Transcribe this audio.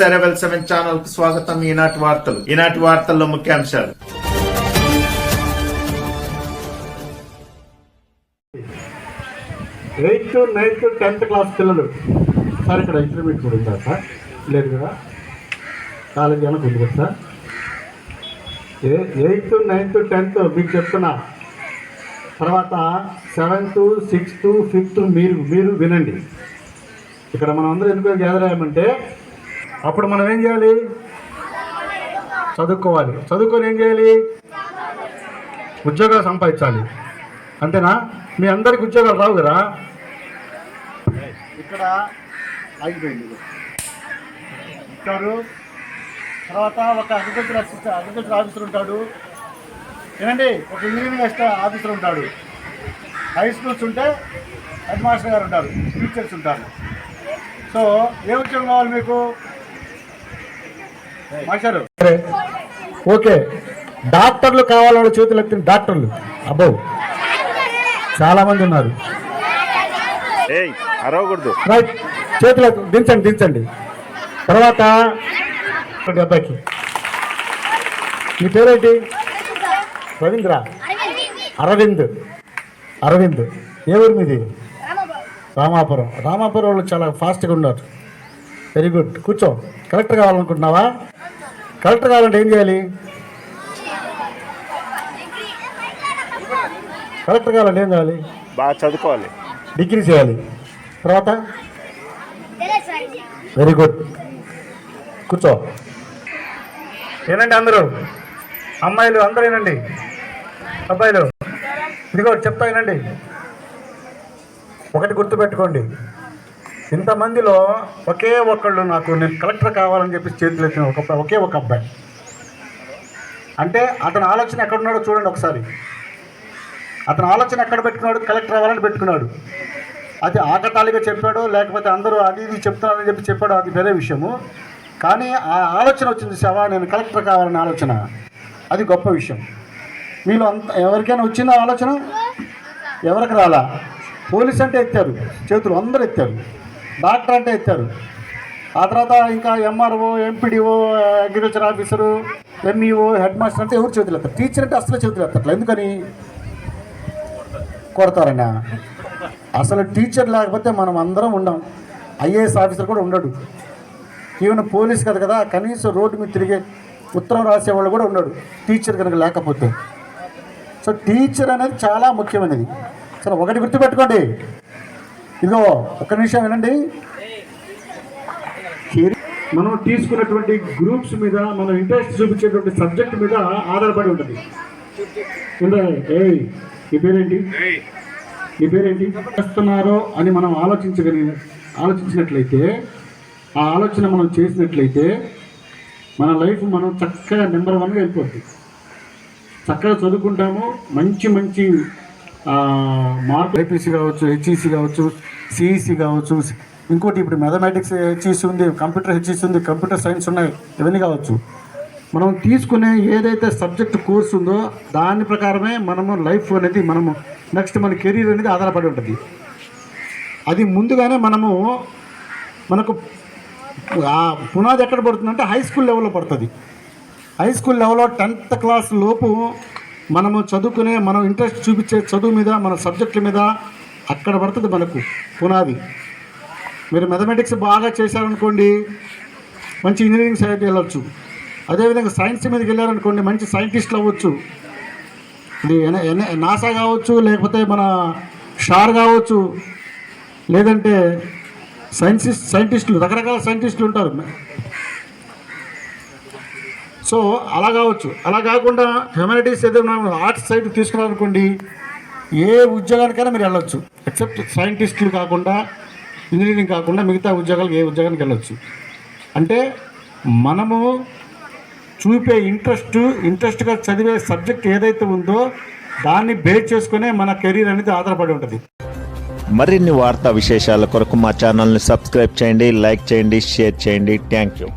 సెరవెల్ seven ఛానల్కు స్వాగతం. ఈనాటి వార్తలు. ఈనాటి వార్తల్లో ముఖ్యాంశాలు. ఎయిత్ నైన్త్ టెన్త్ క్లాస్ పిల్లలు. సార్ ఇక్కడ ఇంటర్మీడియట్ కూడా ఉందా సార్? లేదు కదా? కాలేజీ ఏమైనా ఉంది కదా సార్? ఏ ఎయిత్ నైన్త్ టెన్త్ మీకు చెప్తున్నా. తర్వాత సెవెంత్ సిక్స్త్ ఫిఫ్త్ మీరు మీరు వినండి. ఇక్కడ మనం అందరూ ఎందుకు గ్యాదర్ అయ్యామంటే అప్పుడు మనం ఏం చేయాలి? చదువుకోవాలి. చదువుకొని ఏం చేయాలి? ఉద్యోగాలు సంపాదించాలి. అంతేనా? మీ అందరికి ఉద్యోగాలు రావు కదా? ఇక్కడ ఆగిపోయింది ఉంటారు తర్వాత ఒక అగ్రికల్చర్ అసిస్టెంట్ అగ్రికల్చర్ ఆఫీసర్ ఉంటాడు. ఏమండి? ఒక ఇంజనీరింగ్ ఆఫీసర్ ఉంటాడు. హై స్కూల్స్ ఉంటే హెడ్ మాస్టర్ గారు ఉంటారు. టీచర్స్ ఉంటారు. సో ఏ ఉద్యోగం కావాలి మీకు? ఓకే. డాక్టర్లు కావాలని చేతులు ఎత్తిన డాక్టర్లు. అబ్బో. చాలా మంది ఉన్నారు రైట్. చేతులు ఎత్తు- దించండి దించండి. తర్వాత అబ్బాయికి. నీ పేరేంటి? రవీంద్ర. అరవింద్. అరవింద్. ఏ ఊరు మీది? రామాపురం. రామాపురం వాళ్ళు చాలా ఫాస్ట్గా ఉన్నారు. Very good. కూర్చో. కలెక్టర్ కావాలనుకుంటున్నావా? కలెక్టర్ కావాలంటే ఏం చేయాలి? కలెక్టర్ కావాలంటే ఏం కావాలి బాగా చదువుకోవాలి. డిగ్రీ చేయాలి. తర్వాత? వెరీ గుడ్ కూర్చో. ఏనండి అందరూ? అమ్మాయిలు అందరూ ఏనండి అబ్బాయిలు. ఇదిగో చెప్తా వినండి. ఒకటి గుర్తుపెట్టుకోండి. ఇంతమందిలో ఒకే ఒక్కళ్ళు నాకు నేను కలెక్టర్ కావాలని చెప్పి చేతులు ఎత్తిన ఒక ఒకే ఒక అబ్బాయి. అంటే అతని ఆలోచన ఎక్కడున్నాడో చూడండి ఒకసారి. అతని ఆలోచన ఎక్కడ పెట్టుకున్నాడు? కలెక్టర్ అవ్వాలని పెట్టుకున్నాడు. అది ఆకతాళిగా చెప్పాడో లేకపోతే అందరూ అది ఇది చెప్తున్నారని చెప్పి చెప్పాడో అది వేరే విషయము. కానీ ఆ ఆలోచన వచ్చింది సవా నేను కలెక్టర్ కావాలనే ఆలోచన. అది గొప్ప విషయం. మీలో అంత ఎవరికైనా వచ్చిందా ఆలోచన? ఎవరికి రాలా? పోలీస్ అంటే ఎత్తారు చేతులు అందరూ ఎత్తారు. డాక్టర్ అంటే ఎత్తారు ఆ తర్వాత ఇంకా MRO MPDO agriculture officer MEO head master అంటే ఎవరు చేతులు ఎత్తారు? టీచర్ అంటే అసలు చేతులు ఎత్తట్లేదు ఎందుకని? కొడతారన్నా అసలు టీచర్ లేకపోతే మనం అందరం ఉండం. ఐఏఎస్ ఆఫీసర్ కూడా ఉండడు. ఈవెన్ పోలీస్ కదా కదా కనీసం రోడ్డు మీద తిరిగే ఉత్తరం రాసేవాళ్ళు కూడా ఉండడు. టీచర్ కనుక లేకపోతే. సో టీచర్ అనేది చాలా ముఖ్యమైనది. సరే ఒకటి గుర్తుపెట్టుకోండి. ఇదిగో ఒక్క నిమిషం వినండి. మనం తీసుకున్నటువంటి గ్రూప్స్ మీద మనం ఇంట్రెస్ట్ చూపించేటువంటి సబ్జెక్ట్ మీద ఆధారపడి ఉంటుంది. ఏయ్ ఈ పేరేంటి? ఈ పేరేంటి? చేస్తున్నారో అని మనం ఆలోచించగలి ఆలోచించినట్లయితే ఆ ఆలోచన మనం చేసినట్లయితే మన లైఫ్ మనం చక్కగా నెంబర్ వన్గా వెళ్ళిపోద్ది చక్కగా చదువుకుంటాము మంచి మంచి మార్క్ ఐపీసీ కావచ్చు హెచ్ఈసి కావచ్చు సిఈసి కావచ్చు ఇంకోటి ఇప్పుడు మ్యాథమెటిక్స్ హెచ్ఈసి ఉంది కంప్యూటర్ హెచ్ఈసి ఉంది కంప్యూటర్ సైన్స్ ఉన్నాయి ఇవన్నీ కావచ్చు. మనం తీసుకునే ఏదైతే సబ్జెక్ట్ కోర్స్ ఉందో దాని ప్రకారమే మనము లైఫ్ అనేది మనము నెక్స్ట్ మన కెరీర్ అనేది ఆధారపడి ఉంటుంది. అది ముందుగానే మనము మనకు ఆ పునాది ఎక్కడ పడుతుందంటే హై స్కూల్ లెవెల్లో పడుతుంది. హై స్కూల్ లెవెల్లో టెన్త్ క్లాస్ లోపు మనము చదువుకునే మనం ఇంట్రెస్ట్ చూపించే చదువు మీద మన సబ్జెక్టుల మీద అక్కడ పడుతుంది మనకు పునాది. మీరు మ్యాథమెటిక్స్ బాగా చేశారనుకోండి మంచి ఇంజనీరింగ్ సైడ్ వెళ్ళొచ్చు. అదేవిధంగా సైన్స్ మీదకి వెళ్ళారనుకోండి మంచి సైంటిస్ట్లు అవ్వచ్చు. ఇది నాసా కావచ్చు లేకపోతే మన షార్ కావచ్చు లేదంటే సైన్సిస్ట్ సైంటిస్టులు రకరకాల సైంటిస్టులు ఉంటారు. సో అలా కావచ్చు. అలా కాకుండా హ్యూమానిటీస్ ఏదైనా ఆర్ట్స్ సైడ్ తీసుకున్నారనుకోండి ఏ ఉద్యోగానికైనా మీరు వెళ్ళొచ్చు. ఎక్సెప్ట్ సైంటిస్టులు కాకుండా ఇంజనీరింగ్ కాకుండా మిగతా ఉద్యోగాలకు ఏ ఉద్యోగానికి వెళ్ళొచ్చు. అంటే మనము చూపే ఇంట్రెస్ట్ ఇంట్రెస్ట్గా చదివే సబ్జెక్ట్ ఏదైతే ఉందో దాన్ని బేస్ చేసుకునే మన కెరీర్ అనేది ఆధారపడి ఉంటుంది. మరిన్ని వార్తా విశేషాల కొరకు మా ఛానల్ని సబ్స్క్రైబ్ చేయండి లైక్ చేయండి షేర్ చేయండి. Thank you